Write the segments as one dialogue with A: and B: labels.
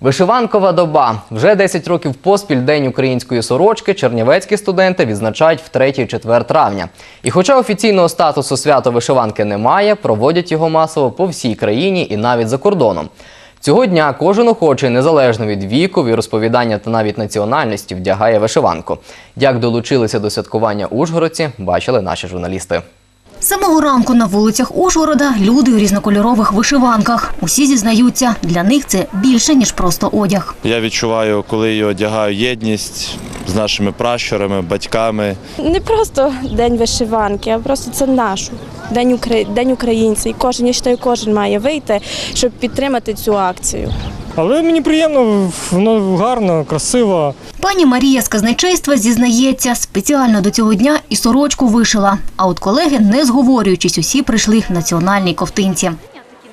A: Вишиванкова доба. Вже 10 років поспіль День української сорочки чернівецькі студенти відзначають в 3-4 травня. І хоча офіційного статусу свято вишиванки немає, проводять його масово по всій країні і навіть за кордоном. Цього дня кожен охочий, незалежно від віку, розповідання та навіть національності, вдягає вишиванку. Як долучилися до святкування ужгородці, бачили наші журналісти.
B: Самого ранку на вулицях Ужгорода люди у різнокольорових вишиванках. Усі зізнаються, для них це більше, ніж просто одяг.
C: Я відчуваю, коли я одягаю єдність з нашими пращурами, батьками.
D: Не просто день вишиванки, а просто це наш день, Укра... день українця. І кожен, я вважаю, кожен має вийти, щоб підтримати цю акцію.
E: Але мені приємно, воно гарно, красиво.
B: Пані Марія з казначейства зізнається, спеціально до цього дня і сорочку вишила. А от колеги, не зговорюючись, усі прийшли в національній ковтинці.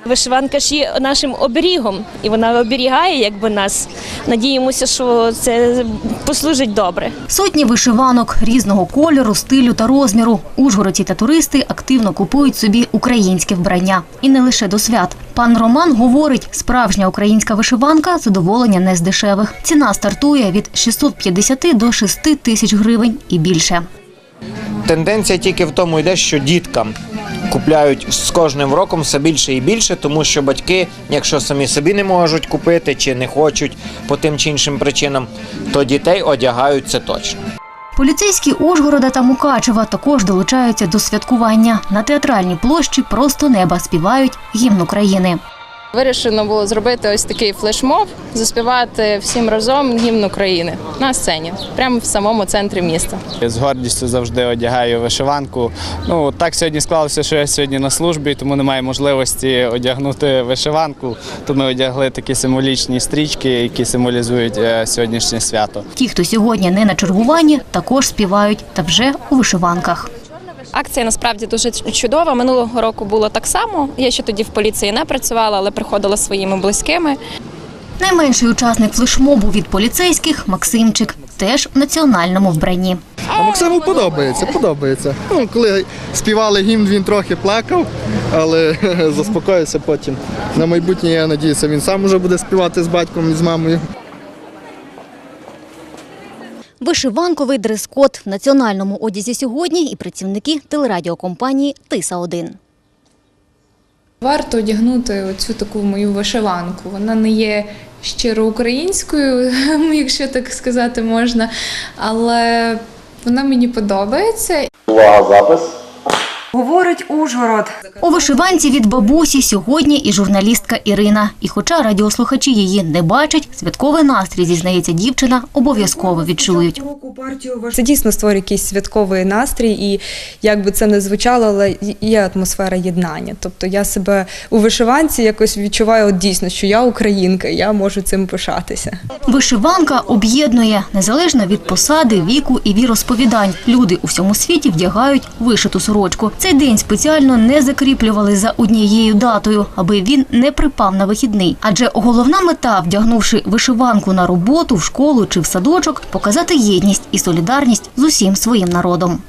D: Вишиванка ж є нашим оберігом, і вона оберігає якби нас. Надіємося, що це послужить добре.
B: Сотні вишиванок різного кольору, стилю та розміру. Ужгородці та туристи активно купують собі українське вбрання. І не лише до свят. Пан Роман говорить, справжня українська вишиванка задоволення не з дешевих. Ціна стартує від 650 до 6 тисяч гривень і більше.
F: Тенденція тільки в тому йде, що діткам купляють з кожним роком все більше і більше, тому що батьки, якщо самі собі не можуть купити чи не хочуть по тим чи іншим причинам, то дітей одягають це точно.
B: Поліцейські Ужгорода та Мукачева також долучаються до святкування. На театральній площі просто неба співають гімн України.
G: Вирішено було зробити ось такий флешмоб, заспівати всім разом гімн України на сцені, прямо в самому центрі міста.
H: Я з гордістю завжди одягаю вишиванку. Ну так сьогодні склалося, що я сьогодні на службі, тому немає можливості одягнути вишиванку. То ми одягли такі символічні стрічки, які символізують е, сьогоднішнє свято.
B: Ті, хто сьогодні не на чергуванні, також співають та вже у вишиванках.
G: Акція насправді дуже чудова. Минулого року було так само. Я ще тоді в поліції не працювала, але приходила зі своїми близькими.
B: Найменший учасник флешмобу від поліцейських Максимчик теж в національному вбранні.
I: А Максиму подобається, подобається. Ну, коли співали гімн, він трохи плакав, але заспокоївся потім. На майбутнє, я сподіваюся, він сам уже буде співати з батьком і з мамою.
B: Вишиванковий дрес-код в національному одязі сьогодні і працівники телерадіокомпанії Тиса-1.
J: Варто одягнути оцю таку мою вишиванку. Вона не є щиро українською, якщо так сказати можна, але вона мені подобається.
K: Говорить Ужгород.
B: У вишиванці від бабусі сьогодні і журналістка Ірина. І хоча радіослухачі її не бачать, святковий настрій, зізнається дівчина, обов'язково відчують.
K: Це дійсно створює якийсь святковий настрій, і як би це не звучало, але є атмосфера єднання. Тобто я себе у вишиванці якось відчуваю от дійсно, що я українка, і я можу цим пишатися.
B: Вишиванка об'єднує незалежно від посади, віку і віросповідань. Люди у всьому світі вдягають вишиту сорочку. Цей день спеціально не закріплювали за однією датою, аби він не припав на вихідний. Адже головна мета, вдягнувши вишиванку на роботу, в школу чи в садочок, показати єдність і солідарність з усім своїм народом.